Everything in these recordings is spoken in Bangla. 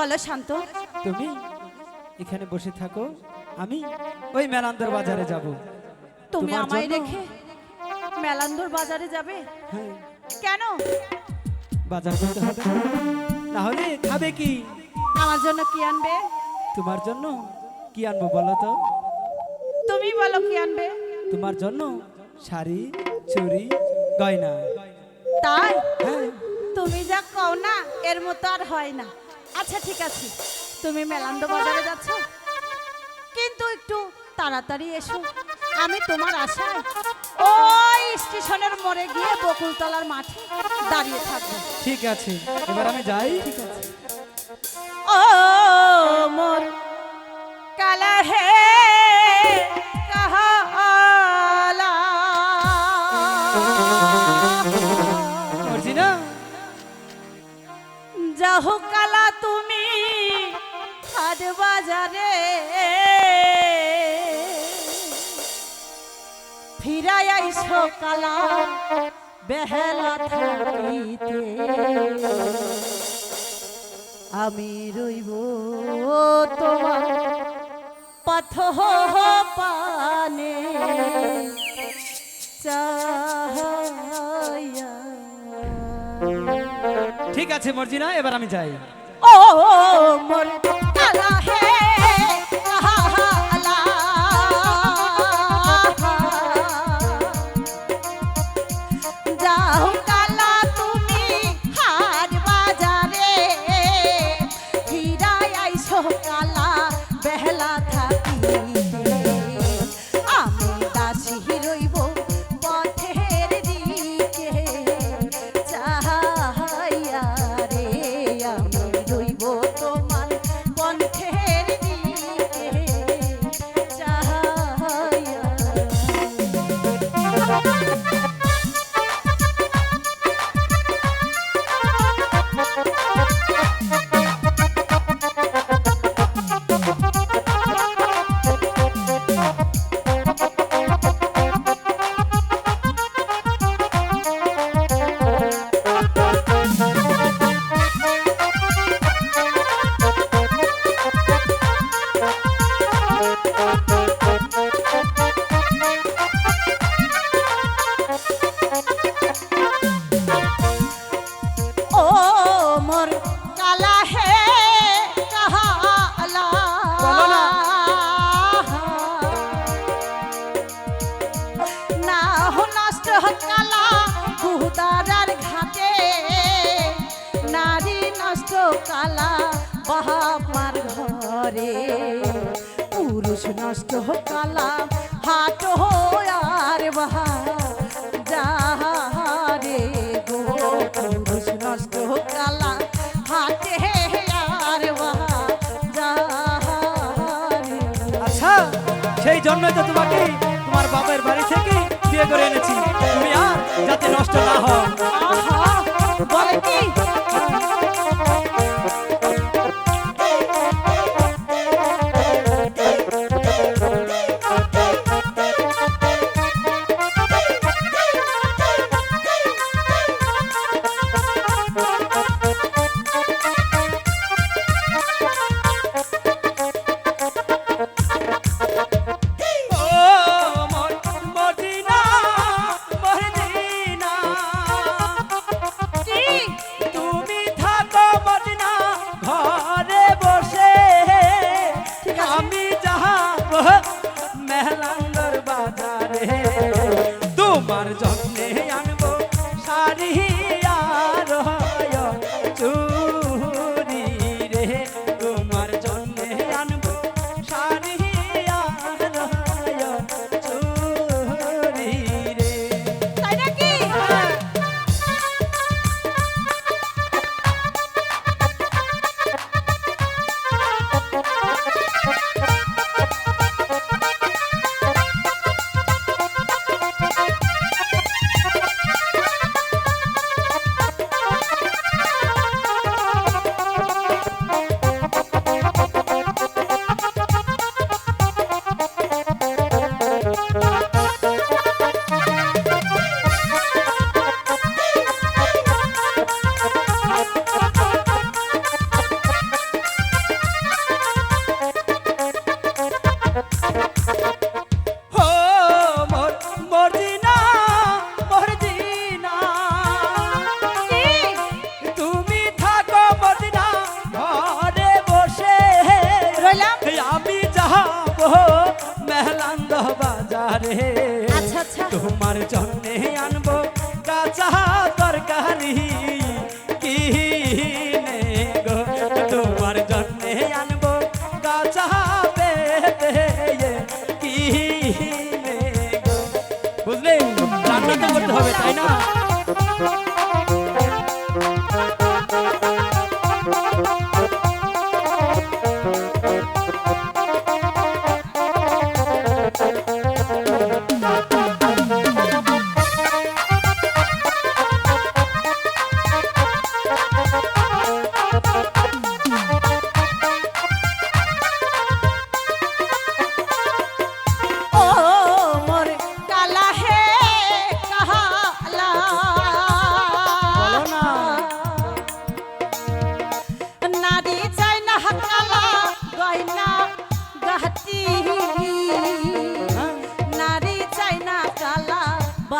বলো শান্ত। তুমি এখানে বসে থাকো আমি ওই মেলান্দর বাজারে যাব। তুমি আমায়? রেখে মেলান্দর বাজারে যাবে? হ্যাঁ। কেন? বাজার করতে হবে। না হলে খাবে কি? আমার জন্য কি আনবে? তোমার জন্য কি আনব বলো তো? তুমি বলো কি আনবে? তোমার জন্য শাড়ি চুড়ি গয়না। তাই? হ্যাঁ। তুমি যা কও না এর মতো আর হয় না। আচ্ছা ঠিক আছে। তুমি মেলান্দ বাজারে যাচ্ছ? কিন্তু একটু তাড়াতাড়ি এসো। আমি তোমার আশায় ওই স্টেশনের মোড়ে গিয়ে বকুলতলার মাঠে দাঁড়িয়ে থাকব। ঠিক আছে এবার আমি যাই। ঠিক আছে। ও মোর কালা হে যাহো কালা তুমি হাট বাজারে। ফিরাই আইসো কালা বেহেলা থাকিতে আমি রইব তোমার পথ পানে। চাহাইয়া ঠিক আছে মর্জিনা এবার আমি যাই। ও মন হে কালা বাহামার ঘরে। পুরুষ নষ্ট কালা হাট আর বাহা, যাহারে গো। পুরুষ নষ্ট কালা হাটে আর বাহা আচ্ছা সেই জন্যই তো তোমাকে তোমার বাবার বাড়ি থেকে বিয়ে করে এনেছি। তুমি আর যাতে নষ্ট না হও। Hadi তোমার জন্যে আনব কাঁচা তরকারি কি গো, তোমার জন্যে আনব কাঁচা পেঁপে কিনে গো। বুঝলে করতে হবে, তাই না?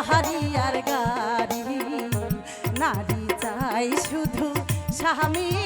বাহারি আর গাড়ি। নারী চাই শুধু স্বামীর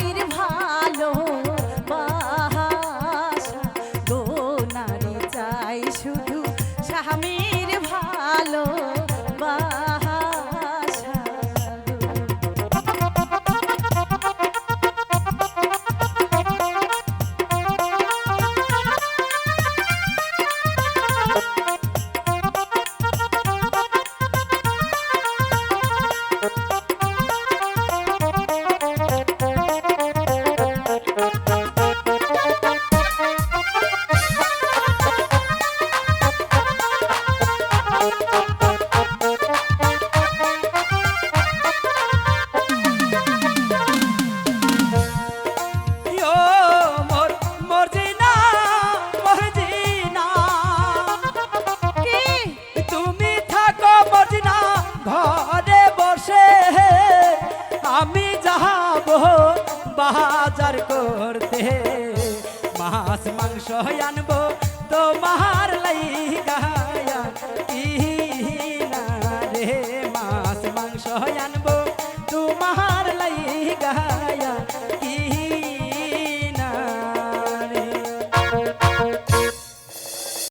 বাজার করতে। মাছ মাংস আনব তোমার লাইগায়া